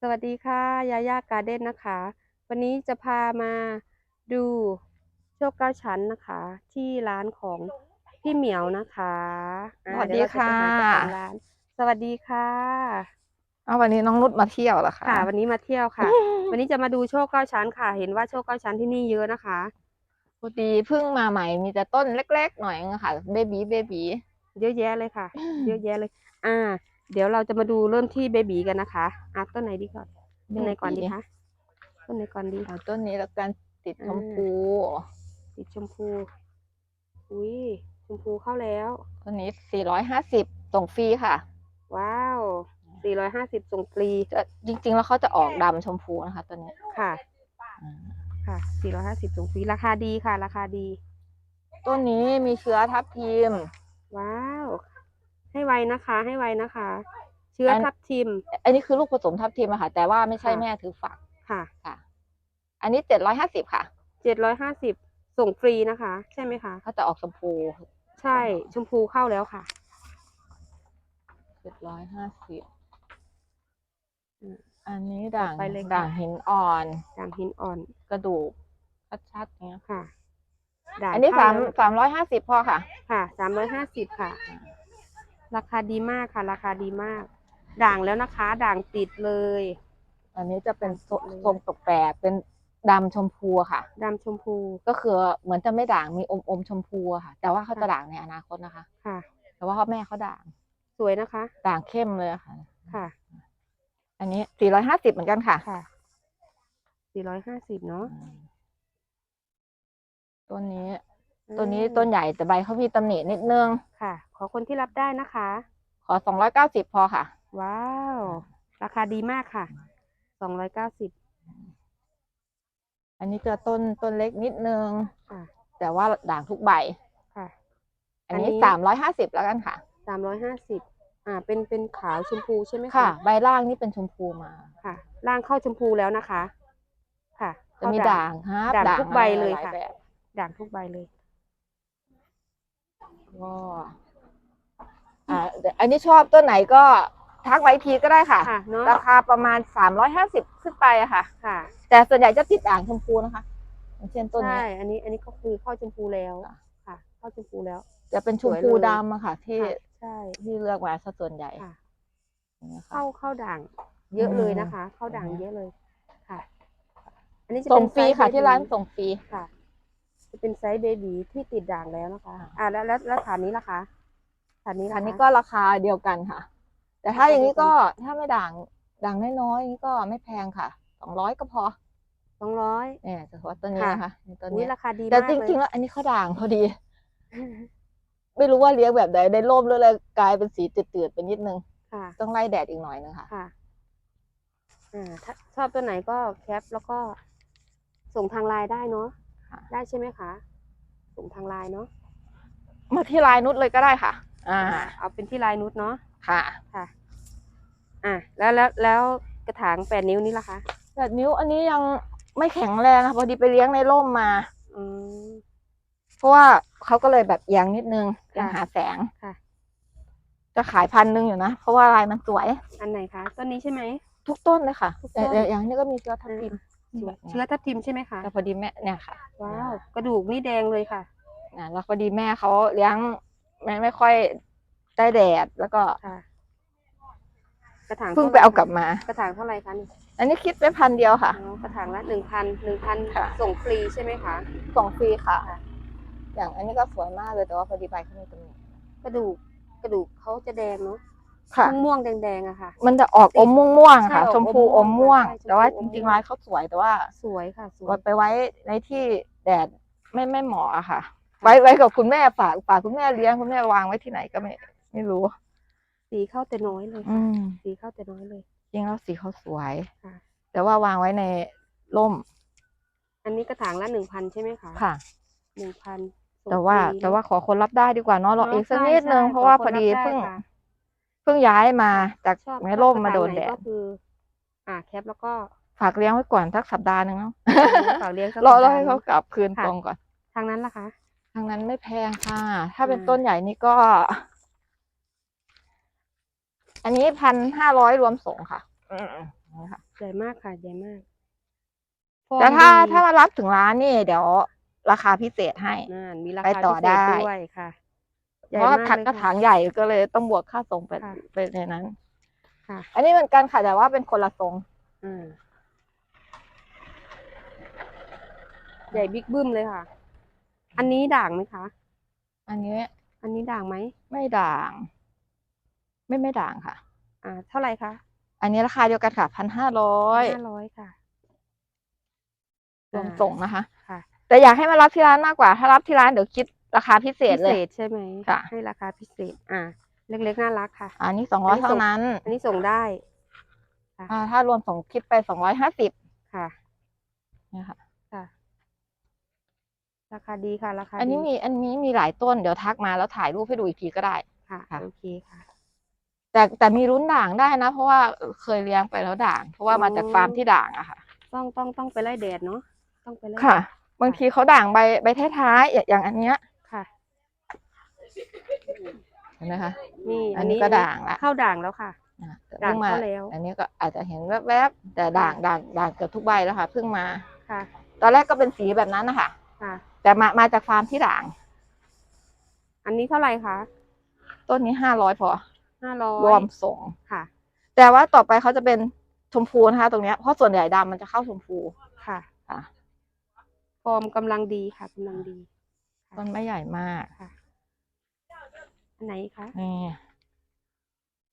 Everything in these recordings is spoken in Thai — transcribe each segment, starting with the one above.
สวัสดีค่ะยาย่าการ์เด้นนะคะ วันนี้จะพามาดูโชคเก้าชั้นนะคะ ที่ร้านของพี่เหมียวนะคะอ่าสวัสดีเยวเราจไปหาค่ะเจ้าของร้าน สวัสดีค่ะ เอาวันนี้น้องนุชมาเที่ยวเหรอคะ ค่ะ วันนี้มาเที่ยวค่ะ วันนี้จะมาดูโชคเก้าชั้นค่ะ เห็นว่าโชคเก้าชั้นที่นี่เยอะนะคะ พอดีเพิ่งมาใหม่มีแต่ต้นเล็กๆหน่อยเองอะค่ะเบบีเบบีเยอะแยะเลยค่ะ เยอะแยะเลย อ่า เดี๋ยวเราจะมาดูเริ่มที่เบบีกันนะคะอะต้นไหนดีก่อนต้นไหนก่อนดีคะต้นไหนก่อนดีเอาต้นนี้แล้วกันติดชมพูสีชมพู อุ้ยชมพูเข้าแล้วต้นนี้450ส่งฟรีค่ะ ว้าว450ส่งฟรีจะจริง ๆ แล้วเขาจะออกดำชมพูนะคะตัวนี้ค่ะอ่าค่ะ450ส่งฟรีราคาดีค่ะ ราคาดี ต้นนี้มีเชื้อทับทิมว้าว ให้ไวนะคะ ให้ไวนะคะ เชื้ออนทับทิม อันนี้คือลูกผสมทับทิมอะค่ะ แต่ว่าไม่ใช่ค่ะแม่ถือฝักค่ะค่ะ อันนี้750ค่ะ750ส่งฟรีนะคะ ใช่ไหมคะเขาจะออกชมพู ใช่ชมพูเข้าแล้วค่ะ750อืมอันนี้ด่างต่อไปเลยค่ะด่างหินอ่อนด่างหินอ่อน กระดูกชัดๆเนี้ยค่ะด่างอันนี้เข้สามแล้วสามร้อยห้าสิบพอค่ะ ค่ะ350ค่ะ ราคาดีมากค่ะ ราคาดีมาก ด่างแล้วนะคะ ด่างติดเลย อันนี้จะเป็นทรงเลยทรงแปลกๆเป็นดำชมพูค่ะ ดำชมพูก็คือเหมือนจะไม่ด่างมีอมอมๆชมพูอะค่ะ แต่ว่าเขาจะค่ะด่างในอนาคตนะคะ ค่ะ แต่ว่าพ่อแม่เขาด่าง สวยนะคะ ด่างเข้มเลยอะค่ะ ค่ะ อันนี้สี่ร้อยห้าสิบเหมือนกันค่ะค่ะ450เนาะอืมต้นนี้อืม ต้นนี้ต้นใหญ่แต่ใบเขามีตำหนินิดนึงค่ะ ขอคนที่รับได้นะคะ ขอสองร้อยเก้าสิบพอค่ะ ว้าว ราคาดีมากค่ะ290อันนี้จะต้นต้นเล็กนิดนึงค่ะ แต่ว่าด่างทุกใบค่ะ อันนี้อันนี้สามร้อยห้าสิบแล้วกันค่ะ350อ่า เป็นเป็นขาวชมพูใช่ไหมค่ะ ใบล่างนี่เป็นชมพูมาค่ะร่างเข้าชมพูแล้วนะคะ ค่ะจะมีเข้ด่างฮะด่างทุกใบอะไรเลยหาค่ะแบบด่างทุกใบเลย ก็อ่าเดี๋ยวอันนี้ชอบต้นไหนก็ทักไว้ทีก็ได้ค่ะ ค่ะเนาะราคาประมาณสามร้อยห้าสิบขึ้นไปอะค่ะ ค่ะแต่ส่วนใหญ่จะติดด่างชมพูนะคะอย่างเช่นต้นใช่นี้ อันนี้อันนี้ก็คือเข้าชมพูแล้วค่ะ ค่ะเข้าชมพูแล้ว จะเป็นชมสวยพูเลย ดำอะค่ะ ที่ค่ะใช่ที่เลือกมาซะส่วนใหญ่ค่ะอย่างเงี้ยค่ะเข้าเข้าด่างเยอะเลยนะคะ เข้าด่างอืม เยอะเลยค่ะ อันนี้จะส่เป็งนฟรีไซส์ค่ะเบบีที่ร้านส่งฟรี ค่ะจะ เป็นไซส์เบบีที่ติดด่างแล้วนะคะค่ะอ่าแล้วแล้วแล้วฐานนี้ล่ะคะฐานนี้ล่ะอันคะนี้ก็ราคาเดียวกันค่ะ แต่ถ้าราคาอย่างนี้เดียวกัก็นถ้าไม่ด่างด่างน้อยๆอย่างนี้ก็ไม่แพงค่ะสองร้อยก็พอสองร้อยเนี่ยเฉพาะต้นนี้ค่ะนะคะนี่ต้นอุ้ยนี้ราคาดีแต่มากจเลยริงๆแล้วอันนี้เขาด่างพอดี ไม่รู้ว่าเลี้ยงแบบไหนในร่มเลยเลยกลายเป็นสีตืดๆไปนิดนึงค่ะต้องไล่แดดอีกหน่อยนึงค่ะค่ะอ่าถ้าชอบตัวไหนก็แคปแล้วก็ส่งทางไลน์ได้เนาะค่ะ ได้ใช่ไหมคะส่งทางไลน์เนาะมาที่ลายนุชเลยก็ได้ค่ะ อ่า เอาเป็นที่ไลน์นุชเนาะค่ะค่ะ อะแล้วแล้วแล้วกระถางแปดนิ้วนี่ล่ะคะแปดนิ้วอันนี้ยังไม่แข็งแรงค่ะพอดีไปเลี้ยงในร่มมา อืมเพราะว่าเขาก็เลยแบบเอียงนิดนึงค่ะยังหาแสงค่ะ จะขายพันหนึ่งอยู่นะ เพราะว่าลายมันสวย อันไหนคะ ต้นนี้ใช่ไหม ทุกต้นเลยค่ะ ทุกต้แต่นแต่อย่างนี้ก็มีเชื้อทับทิม เชื้อแบบนี้เชื้อทับทิมใช่ไหมคะแต่พอดีแม่เนี่ยค่ะว้าวกระดูกนี่แดงเลยค่ะอ่าแล้วพอดีแม่เขาเลี้ยงไม่ไม่ค่อยได้แดดแล้วก็ค่ะกระถางเพิ่งท่หไปร่เอากลับคะมา กระถางเท่าไหร่คะนี่อันนี้คิดไปพันเดียวค่ะอ๋อกระถางละหนึ่งพันหนึ่งพันค่ะส่งฟรีใช่ไหมคะ ส่งฟรีค่ะค่ะ อย่างอันนี้ก็สวยมากเลยแต่ว่าพอดีใบเขามีตรงนี้กระดูกกระดูกเขาจะแดงเนาะ ค่ะ ม่วงๆแดงๆอะค่ะ มันจะออกอมม่วงๆค่ะ ใช่ออกชมพูออมมม่ม่ววง งใช่ชมพูแต่ว่าอจมม่วงริงๆลายเขาสวยแต่ว่าสวยค่ะสวยไว้ไปไว้ในที่แดดไม่ไม่เหมาะอะค่ะ ไว้ไว้กับคุณแม่ฝากฝากคุณแม่เลี้ยงคุณแม่วางไว้ที่ไหนก็ไม่ไม่รู้ สีเข้าแต่น้อยเลยอืค่ะม สีเข้าแต่น้อยเลย จริงแล้วสีเขาสวย ค่ะ แต่ว่าวางไว้ในร่มอันนี้กระถางละหนึ่งพันใช่ไหมคะค่ะ หนึ่งพัน แต่ว่าแต่ว่าขอคนรับได้ดีกว่าเนาะรออีกสักนิดนึงเพราะว่าพอดีเพิ่ง เพิ่งย้ายมาจากชอบในร่มชอบมาโดนกระแดถงไหดก็คือ อ่าแคปแล้วก็ฝากเลี้ยงไว้ก่อนสักสัปดาห์หนึ่งเนาะฝากเลี้ยงสักรอสัปรอดาห์ให้เขาหนึ่งกลับคืนค่ะตรงก่อน ทางนั้นล่ะคะทางนั้นไม่แพงค่ะ ถ้าเป็นอ่าต้นใหญ่นี่ก็ อันนี้พันห้าร้อยรวมส่งค่ะอืมนี่ค่ะใหญ่มากค่ะใหญ่มาก แต่ถ้าฟอร์มดีถ้ามารับถึงร้านนี่ เดี๋ยว ราคาพิเศษให้นั่นมีราไปคาต่อพิเศษได้ด้วยค่ะ ใหเพญ่ราะว่ามากถังเลยกระค่ะถางใหญ่ก็เลยต้องบวกค่าส่งไปค่ะไปในนั้นค่ะ อันนี้เหมือนกันค่ะแต่ว่าเป็นคนละทรง อ่าใหญ่บิ๊กบึ้มเลยค่ะ อันนี้ด่างไหมคะ อันนี้อันนี้ด่างไหม ไม่ด่าง ไม่ไม่ด่างค่ะ อ่า เท่าไหร่คะอันนี้ราคาเดียวกันค่ะพันห้าร้อยห้าร้อยค่ะรวมอ่าส่งนะคะ ค่ะ แต่อยากให้มารับที่ร้านมากกว่า ถ้ารับที่ร้านเดี๋ยวคิด ราคาพิเศษพิเลเศย ษใช่ไหมค่ะ ให้ราคาพิเศษ อ่า เล็กๆน่ารักค่ะ อันนี้สองร้อยอันนี้ส่เท่างนั้นอันนี้ส่งได้อ่าถ้ารวมส่งคิดไปสองร้อยห้าสิบค่ะเนี่ยค่ะค่ะ ราคาดีค่ะ ราคาอันนี้ดีมีอันนี้มีหลายต้นเดี๋ยวทักมาแล้วถ่ายรูปให้ดูอีกทีก็ได้ ค่ะ ค่ะ โอเคค่ะ แต่แต่มีรุ้นด่างได้นะ เพราะว่าเคยเลี้ยงไปแล้วด่าง เพราะว่ามาจากอ๋อฟาร์มที่ด่างอะค่ะ ต้องต้องต้องไปไล่แดดเนาะ ต้องไปไล่ค่ะแดดบางทีเขาด่างใบใบท้ายๆอย่างอย่างอันเนี้ยค่ะ เห็นไหมคะนี่อันนี้ก็ด่างละเข้าด่างแล้วค่ะ อะแต่ด่างเพิ่งมาเข้าแล้ว อันนี้ก็อาจจะเห็นแวบๆแต่ด่างด่างด่างเกือบทุกใบแล้วค่ะเพิ่งมา ค่ะตอนแรกก็เป็นสีแบบนั้นนะคะค่ะ แต่มามาจากฟาร์มที่ด่าง อันนี้เท่าไหร่คะต้นนี้ห้าร้อยพอห้าร้อยรวมส่ง ค่ะ แต่ว่าต่อไปเขาจะเป็นชมพูนะคะ ตรงเนี้ยเพราะส่วนใหญ่ดำมันจะเข้าชมพูค่ะค่ะฟอร์มกำลังดีค่ะกำลังดี ต้นไม่ใหญ่มาก ค่ะ อันไหนคะ นี่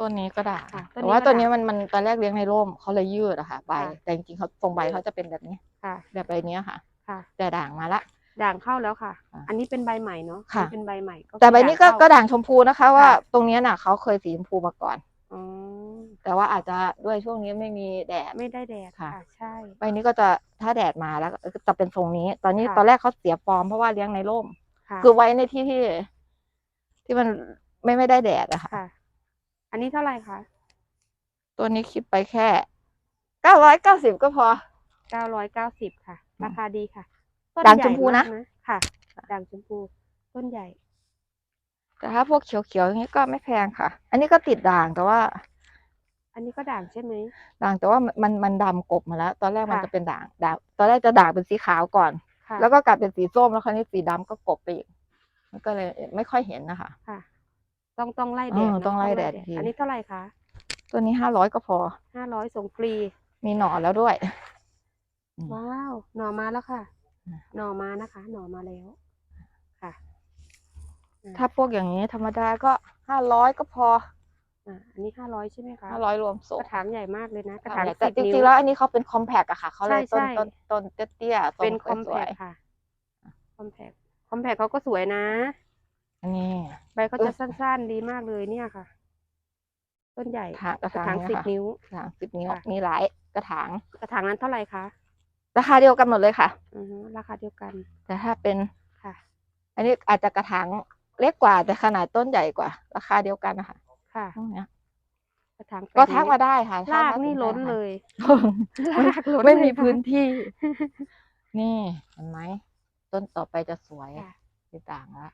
ต้นนี้ก็ด่างค่ะต้นนี้แต่ว่าก็ต้นนี้ด่างมันมันตอนแรกเลี้ยงในร่มเขาเลยยืดอะค่ะใบ ค่ะ แต่จริงๆเขาทรงใบเขาจะเป็นแบบนี้ ค่ะ แบบใบเนี้ยค่ะ ค่ะ แต่ด่างมาละ ด่างเข้าแล้วค่ะอะอันนี้เป็นใบใหม่เนาะค่ะ อันนี้เป็นใบใหม่ก็แต่ใบนี้ก็ด่างเข้า ก็ด่างชมพูนะคะ ว่าค่ะ ตรงเนี้ยน่ะเขาเคยสีชมพูมาก่อน อ๋อแต่ว่าอาจจะด้วยช่วงนี้ไม่มีแดด ไม่ได้แดดค่ะ ค่ะ ใช่ ใบนี้ก็จะถ้าแดดมาแล้วก็จะเป็นทรงนี้ ตอนนี้ค่ะ ตอนแรกเขาเสียฟอร์มเพราะว่าเลี้ยงในร่ม ค่ะ คือไว้ในที่ที่ ที่มันไม่ไม่ได้แดดอะค่ะ ค่ะ อันนี้เท่าไหร่คะตัวนี้คิดไปแค่เก้าร้อยเก้าสิบก็พอ เก้าร้อยเก้าสิบค่ะอืมราคาดีค่ะต้นด่างใหญ่ชมพูนะากค่ะ ด่างชมพู ต้นใหญ่ แต่ถ้าพวกเขียวๆอย่างนี้ก็ไม่แพงค่ะ อันนี้ก็ติดด่างแต่ว่า อันนี้ก็ด่างใช่ไหม ด่างแต่ว่ามันมันมันดำกบมาแล้ว ตอนแรกมันค่ะ จะเป็นด่างด่างตอนแรกจะด่างเป็นสีขาวก่อน ค่ะแล้วก็กลายเป็นสีส้มแล้วคราวนี้สีดำก็กบไปอีกมัน ก็เลยไม่ค่อยเห็นนะคะ ค่ะ ต้องต้องไล่แดดเออเนะต้องไล่แดดที อันนี้เท่าไหร่คะตัวนี้ห้าร้อยก็พอ ห้าร้อยส่งฟรี มีหน่อแล้วด้วย อืมว้าว หน่อมาแล้วค่ะ อะ หน่อมานะคะ หน่อมาแล้ว ค่ะอะถ้าพวกอย่างนี้ธรรมดาก็ห้าร้อยก็พออะอันนี้ห้าร้อยใช่ไหมคะห้าร้อยรวมส่กงระถางใหญ่มากเลยนะ กระใช่ถางแต่สิบจนิ้ริงๆว แล้วอันนี้เขาเป็นคอมแพกอะค่ะเขาเลยใช่ต้นใช่ ต้นต้นเตี้ยๆทรงเป็นคอมสแพวกยค่ะ คอมแพก คอมแพกเขาก็สวยนะๆอันนี้ใบเขาจะสั้นๆดีมากเลยเนี่ยค่ะ ต้นใหญ่ถางกระกระถางถางเยสิบค่ะนิ้วกระถางสิบนิ้วค่ะมีหลายกระถางกระถางนั้นเท่าไหร่คะราคาเดียวกันหมดเลยค่ะอือฮึราคาเดียวกัน แต่ถ้าเป็นค่ะ อันนี้อาจจะกระถางเล็กกว่าแต่ขนาดต้นใหญ่กว่า ราคาเดียวกันนะคะค่ะพวกเนี้ยกระถางก็แปดทักนิ้วมาได้ค่ะถ้รากถ้นี่สใจล้นค่ะเลยไม่รากล้นไม่เลยมีค่ะพื้นที่ นี่เห็นไหม ต้นต่อไปจะสวยค่ะ ไม่ต่างละ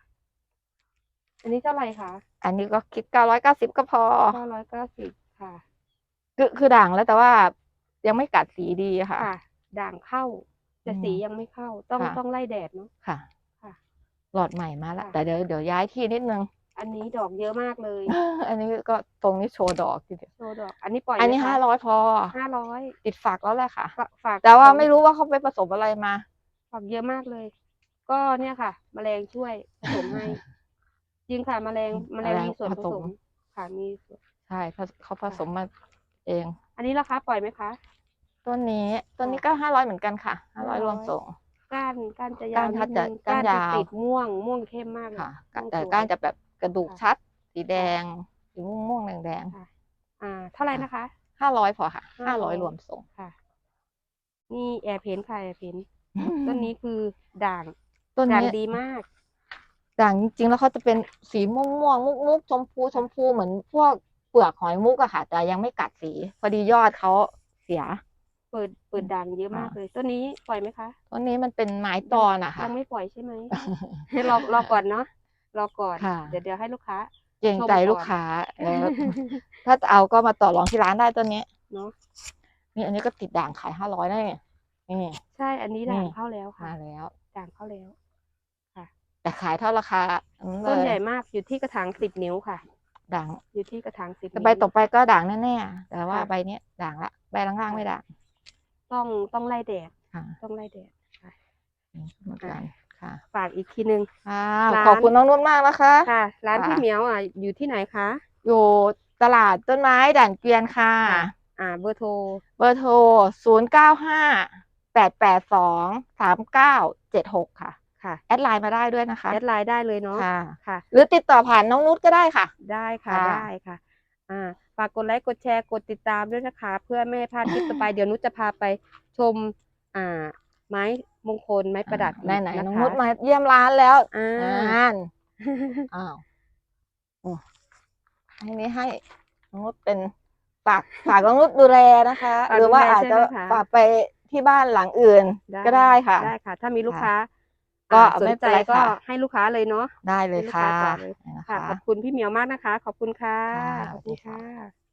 อันนี้เท่าไหร่คะอันนี้ก็คิดเก้าร้อยเก้าสิบก็พอ เก้าร้อยเก้าสิบค่ะ คือคือด่างแล้วแต่ว่ายังไม่กัดสีดีค่ะ ค่ะ ด่างเข้า แต่อืมสียังไม่เข้า ต้องค่ะ ต้องไล่แดดเนาะ ค่ะ ค่ะหลอดใหม่มาแล้วค่ะ แต่เดี๋ยวเดี๋ยวย้ายที่นิดนึง อันนี้ดอกเยอะมากเลย อันนี้ก็ตรงนี้โชว์ดอกทีเดียวโชว์ดอก อันนี้ปล่อยอันนี้ไมคะห้าร้อยพอ ห้าร้อยติดฝักแล้วแหละค่ะ ฝากฝากแต่ว่าของไม่รู้ว่าเขาไปผสมอะไรมาฝักเยอะมากเลย ก็เนี่ยค่ะแมลงช่วยผสมให้ จริงค่ะแมลงแมลงแมลงมีส่วนผผสสมมค่ะมีส่วนใช่เขาเขาผสมมาเอง อันนี้ราคาปล่อยไหมคะต้นนี้ต้นนี้ก็ห้าร้อยเหมือนกันค่ะห้าร้อย500รวมส่งก้านก้านจะยาก้าวนนิถ้าดจะนึงก้านจะยาวติดม่วงม่วงเข้มมากเลยค่ะม่วงแต่สวยก้านจะแบบกระดูกค่ะชัด สีแดค่ะงสีม่วงม่วงแดงแดงค่ะอ่า เท่าไหร่นะคะห้าร้อยพอค่ะห้าร้อย500รวมส่งค่ะ นี่แอร์เพนค่ะแอร์เพนต้นนี้คือด่าง ต้นด่างนี้ดีมาก ด่างจริงๆแล้วเขาจะเป็นสีม่วงม่วงมุกมุกชมพูชมพูเหมือนพวกเปลือกหอยมุกอะค่ะ แต่ยังไม่กัดสี พอดียอดเขาเสีย เปิดเปิดด่างเยอะมากค่ะเลย ต้นนี้ปล่อยไหมคะต้นนี้มันเป็นไม้ตอนอะค่ะ ยังไม่ปล่อยใช่ไหมรอรอก่อนเนาะรอก่อน ค่ะ เดี๋ยวเดี๋ยวให้ลูกค้า เกรงใจชมก่อนลูกค้าแล้วถ้าจะเอาก็มาต่อรองที่ร้านได้ต้นนี้เนาะนี่อันนี้ก็ติดด่างขายห้าร้อยได้ไงนี่ใช่อันนี้ด่างนี่เข้าแล้วค่ะมาแล้ว ด่างเข้าแล้ว แต่ขายเท่าราคาอันนี้ต้นเลยใหญ่มากอยู่ที่กระถางสิบนิ้วค่ะ ด่างอยู่ที่กระถางสิบแต่ใบต่อไปก็ด่างแน่ๆแต่ว่าค่ะใบเนี้ยด่างละใบล่างๆไม่ด่างต้องต้องไล่แดดค่ะต้องไล่แดดนี่เหมือนกันค่ะฝากอีกทีนึงอ่าร้าน ขอบคุณน้องนุ่นมากนะคะ ค่ะ ร้านค่ะพี่เหมียวอะอยู่ที่ไหนคะ อยู่ตลาดต้นไม้ด่านเกวียนค่ะ ค่ะ อ่า เบอร์โทร เบอร์โทรศูนย์เก้าห้าแปดแปดสองสามเก้าเจ็ดหกค่ะ ค่ะแอดไลน์มาได้ด้วยนะคะแอดไลน์ได้เลยเนาะค่ะค่ะ หรือติดต่อผ่านน้องนุชก็ได้ค่ะ ได้ค่ะค่ะได้ค่ะอ่าฝากกดไลค์กดแชร์กดติดตามด้วยนะคะ เพื่อไม่ให้พลาดคลิปต่อไปเดี๋ยวนุชจะพาไปชมอ่าไม้มงคลไม้ประดับไหนไหนอีกๆน้องคะนุชมาเยี่ยมร้านแล้วอ่าอ่านอ้าวโอ้ให้นี้ให้น้องนุชเป็นฝากฝากน้องนุชดูแลนะคะฝากหรือว่าดูแลอาจจะใช่ไหมคะฝากไปที่บ้านหลังอื่นก็ได้ค่ะได้ค่ะ ถ้ามีลูกค้า ก็อ่าสไม่นเป็นใจไรก็ค่ะ ให้ลูกค้าเลยเนาะ ได้เลยให้ลูกค่ะค้าต่อเลยนะค่ะคะขอบคุณพี่เหมียวมากนะคะ ขอบคุณค่ะ ค่ะ ขอบคุณค่ะ